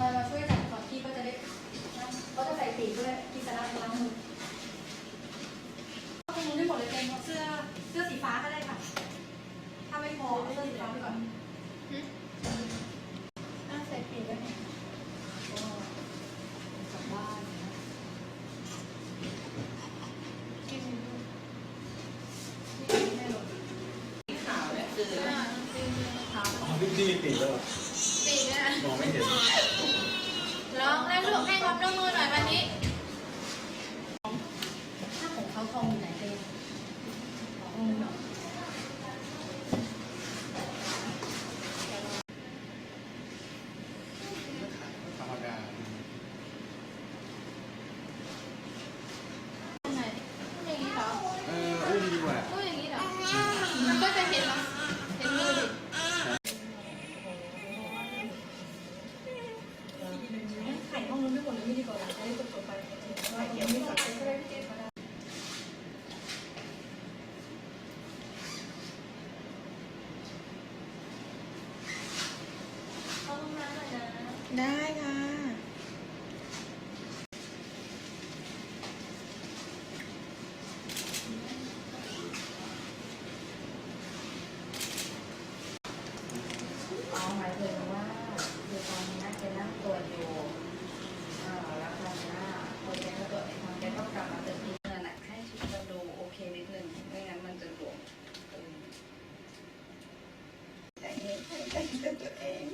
มามาช่วยกันก่อนพี่ก็จะได้นะก็จะใส่ปีกด้วยพี่จะล้างล้างมือเอาตรงนู้นได้หมดเลยเต็มเสื้อเสื้อสีฟ้าก็ได้ค่ะ ถ้าไม่พอเอาเสื้อสีฟ้าไปก่อนอะใส่ปีกไว้ให้ก็กลับบ้านนะกินนี่ไม่หล่นขาวเนี่ยคืออ่าจริงๆค่ะอ๋อพี่พี่มีปีกแล้วเหรอ ปีกเนี่ย มองไม่เห็น ลองเล่นลูกให้ความร่วมมือหน่อยวันนี้ถ้าของเขาทองอยู่ไหนเต้ของเนา ได้ค่ะอ๋อหมายถึงว่าคือตอนนี้แกนั่งตรวจอยู่เอ่อแล้วคราวหน้าพอแกก็ตรวจในทางแกก็กลับมาตรวจทีนั่นแหละให้ชุดมันดูโอเคนิดนึงไม่งั้นมันจะหลวมเออแต่เองใจเย็นตัวเอง